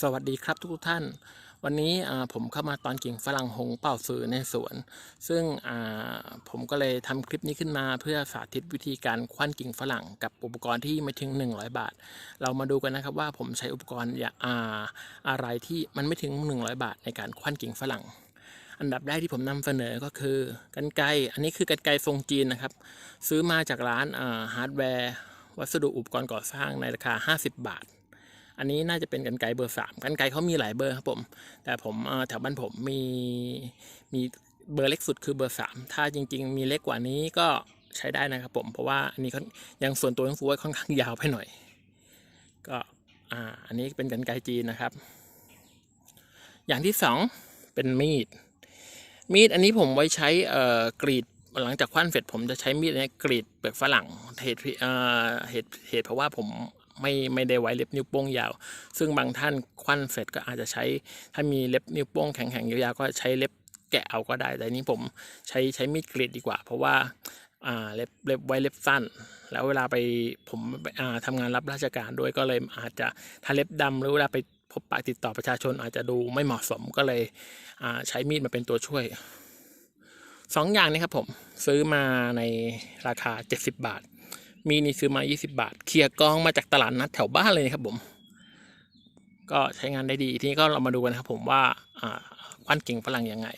สวัสดีครับทุกท่าน วันนี้ผมเข้ามาตอนกิ่งฝรั่งหงเป่าซื้อในสวน ซึ่งผมก็เลยทำคลิปนี้ขึ้นมาเพื่อสาธิตวิธีการคว้านกิ่งฝรั่งกับอุปกรณ์ที่ไม่ถึง 100 บาท เรามาดูกันนะครับว่าผมใช้อุปกรณ์อย่างอะไรที่มันไม่ถึง 100 บาทในการคว้านกิ่งฝรั่ง อันดับแรกที่ผมนำเสนอก็คือกันไกอันนี้คือกันไกทรงจีนนะครับ ซื้อมาจากร้านฮาร์ดแวร์วัสดุอุปกรณ์ก่อสร้างในราคา 50 บาท อันนี้น่าจะเป็นกันไกเบอร์สามกันไกเขามีหลายเบอร์ครับผม แต่ผมแถวบ้านผมมีมีเบอร์เล็กสุดคือเบอร์สามถ้าจริง ๆ มีเล็กกว่านี้ก็ใช้ได้นะครับผมเพราะว่าอันนี้เขายังส่วนตัวยังฟูว่าค่อนข้างยาวไปหน่อย ก็อ่าอันนี้เป็นกันไกจีนนะครับ อย่างที่สองเป็นมีด มีดอันนี้ผมไว้ใช้เอ่อกรีดหลังจากคว้านเสร็จผมจะใช้มีดเนี้กรีดเปลือกฝรั่งเหตุเอ่อเหตุเหตุเพราะว่าผม ไม่ไม่ได้ไว้เล็บนิ้วโป้งยาว ซึ่งบางท่านคว้านเสร็จก็อาจจะใช้ ถ้ามีเล็บนิ้วโป้งแข็งๆยาวๆก็ใช้เล็บแกะเอาก็ได้ แต่นี้ผมใช้ใช้มีดกรีดดีกว่า เพราะว่าอ่าเล็บเล็บไว้เล็บสั้น แล้วเวลาไปผมอ่าทำงานรับราชการด้วยก็เลยอาจจะถ้าเล็บดำหรือเวลาไปพบปะติดต่อประชาชนอาจจะดูไม่เหมาะสมก็เลยอ่าใช้มีดมาเป็นตัวช่วยสองอย่างนี้ครับผมซื้อมาในราคา 70 บาท มีนี่ซื้อมา 20 บาท เคลียร์กองมาจากตลาดนัดแถวบ้านเลยนะครับผม ก็ใช้งานได้ดี ทีนี้ก็เรามาดูกันนะครับผมว่าควันกิ่งฝรั่งยังไง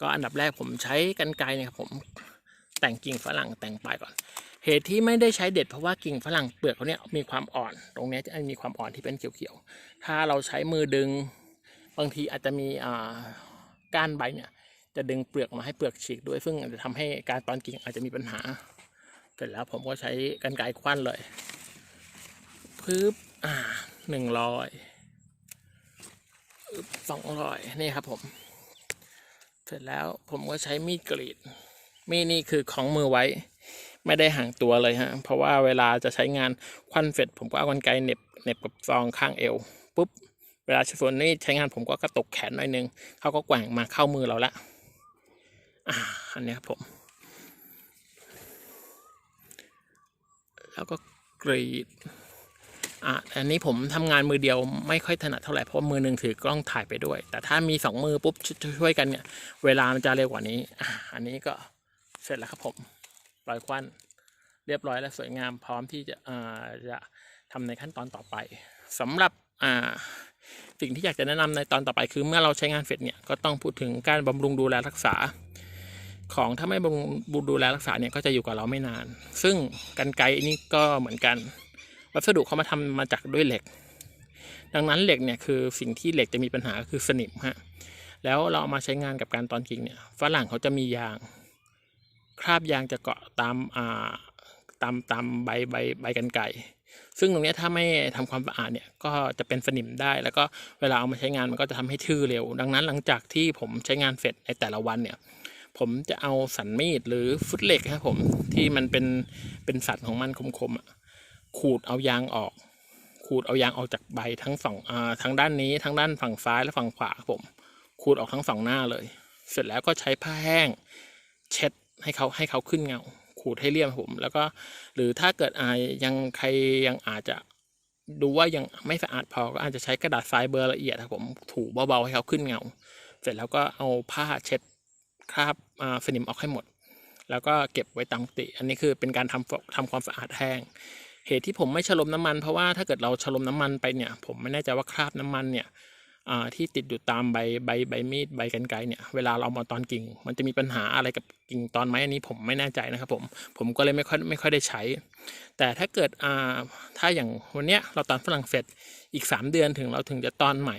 ก็อันดับแรกผมใช้กันไกรนี่ยครับผม แต่งกิ่งฝรั่งแต่งปลายก่อน เหตุที่ไม่ได้ใช้เด็ดเพราะว่ากิ่งฝรั่งเปลือกเขาเนี่ยมีความอ่อน ตรงเนี้ยจะมีความอ่อนที่เป็นเขียวๆ ถ้าเราใช้มือดึง บางทีอาจจะมีอ่าก้านใบเนี่ยจะดึงเปลือกมาให้เปลือกฉีกด้วย ซึ่งอาจจะทำให้การตอนกิ่งอาจจะมีปัญหา สร็จแล้วผมก็ใช้กันไกคว้านเลยปึ๊บอ่าหนึ่งร้อยสองร้อยนี่ครับผม เสร็จแล้วผมก็ใช้มีดกรีด มีดนี่คือของมือไว้ ไม่ได้ห่างตัวเลยฮะ เพราะว่าเวลาจะใช้งานควันเสร็จผมก็เอากันไกเน็บเน็บกับซองข้างเอวปุ๊บเวลาชส่วนนี้ใช้งานผมก็กระตกแขนหน่อยนึงเขาก็แกว่งมาเข้ามือเราละอ่าอันนี้ครับผม แล้วก็กรีดอะอันนี้ผมทำงานมือเดียวไม่ค่อยถนัดเท่าไหร่เพราะมือหนึ่งถือกล้องถ่ายไปด้วย แต่ถ้ามีสองมือปุ๊บชช่วยกันเนี่ย เวลามันจะเร็วกว่านี้อะอันนี้ก็เสร็จแล้วครับผมปล่อยควันเรียบร้อยและสวยงามพร้อมที่จะอ่าจะทำในขั้นตอนต่อไปสำหรับอ่าสิ่งที่อยากจะแนะนำในตอนต่อไปคือเมื่อเราใช้งานเสร็จเนี่ยก็ต้องพูดถึงการบำรุงดูแลรักษา ของถ้าไม่บำรุงดูแลรักษาเนี่ยก็จะอยู่กับเราไม่นาน ซึ่งกันไกนี่ก็เหมือนกัน วัสดุเขามาทำมาจากด้วยเหล็ก ดังนั้นเหล็กเนี่ยคือสิ่งที่เหล็กจะมีปัญหาก็คือสนิมฮะแล้วเราเอามาใช้งานกับการตอนกิ่งเนี่ยฝรั่งเขาจะมียาง คราบยางจะเกาะตามอ่าตามตามใบใบใบกันไก่ ซึ่งตรงนี้ถ้าไม่ทำความสะอาดเนี่ยก็จะเป็นสนิมได้ แล้วก็เวลาเอามาใช้งานมันก็จะทำให้ทื่อเร็ว ดังนั้นหลังจากที่ผมใช้งานเสร็จในแต่ละวันเนี่ย ผมจะเอาสันมีดหรือฟุตเหล็กครับผมที่มันเป็นเป็นสันของมันคมๆอะขูดเอายางออก ขูดเอายางออกจากใบทั้งสองอ่าทั้งด้านนี้ทั้งด้านฝั่งซ้ายและฝั่งขวาครับผมขูดออกทั้งสองหน้าเลย เสร็จแล้วก็ใช้ผ้าแห้ง เช็ดให้เขาให้เขาขึ้นเงา ขูดให้เรียบผม แล้วก็หรือถ้าเกิดอายังใครยังอาจจะดูว่ายังไม่สะอาดพอก็อาจจะใช้กระดาษทรายเบอร์ละเอียดครับผมถูเบาๆให้เขาขึ้นเงา เสร็จแล้วก็เอาผ้าเช็ด คราบอ่าสนิมออกให้หมด แล้วก็เก็บไว้ตามปกติ อันนี้คือเป็นการทำทำความสะอาดแห้ง เหตุที่ผมไม่ฉลมน้ำมัน เพราะว่าถ้าเกิดเราฉลมน้ำมันไปเนี่ย ผมไม่แน่ใจว่าคราบน้ำมันเนี่ยที่ติดอยู่ตามใบใบใบมีดใบกันไกเนี่ยเวลาเราเอามาตอนกิ่ง มันจะมีปัญหาอะไรกับกิ่งตอนไหมอันนี้ผมไม่แน่ใจนะครับผมผมก็เลยไม่ค่อยไม่ค่อยได้ใช้ แต่ถ้าเกิดอ่าถ้าอย่างวันเนี้ยเราตอนฝรั่งเศสอีก 3 เดือนถึงเราถึงจะตอนใหม่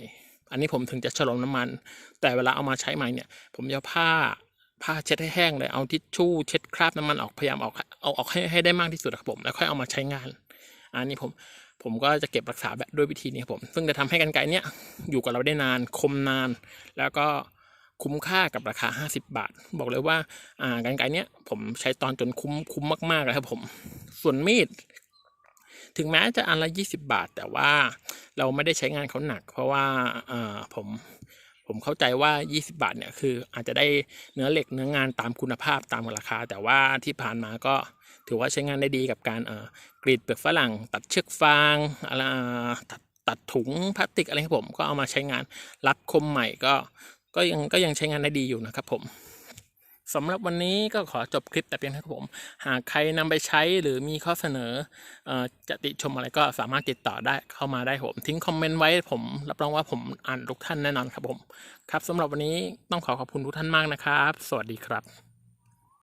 อันนี้ผมถึงจะฉลมน้ำมัน แต่เวลาเอามาใช้ใหม่เนี่ย ผมจะผ้า ผ้าเช็ดให้แห้งเลยเอาทิชชู่เช็ดคราบน้ำมันออกพยายามออกเอาออกให้ให้ได้มากที่สุดครับผมแล้วค่อยเอามาใช้งาน อันนี้ผมผมก็จะเก็บรักษาแบบด้วยวิธีนี้ครับผม ซึ่งจะทำให้กันไกรเนี้ยอยู่กับเราได้นานคมนาน แล้วก็คุ้มค่ากับราคา 50 บาท บอกเลยว่าอ่ากันไกรเนี้ยผมใช้ตอนจนคุ้มคุ้มมากๆเลยครับผม ส่วนมีดถึงแม้จะอันละ 20 บาท แต่ว่าเราไม่ได้ใช้งานเขาหนัก เพราะว่าเอ่อผม ผมเข้าใจว่า 20 บาทเนี่ยคืออาจจะได้เนื้อเหล็กเนื้องานตามคุณภาพตามราคา แต่ว่าที่ผ่านมาก็ถือว่าใช้งานได้ดีกับการเอ่อกรีดเปลือกฝรั่ง ตัดเชือกฟางอะไรตัดตัดถุงพลาสติกอะไรครับผมก็เอามาใช้งานรับคมใหม่ก็ก็ยังก็ยังใช้งานได้ดีอยู่นะครับผม สำหรับวันนี้ก็ขอจบคลิปแต่เพียงเท่านี้ครับผม หากใครนำไปใช้หรือมีข้อเสนออจะติชมอะไรก็สามารถติดต่อได้เข้ามาได้ผมทิ้งคอมเมนต์ไว้ผมรับรองว่าผมอ่านทุกท่านแน่นอนครับผม ครับสำหรับวันนี้ต้องขอขอบคุณทุกท่านมากนะครับ สวัสดีครับ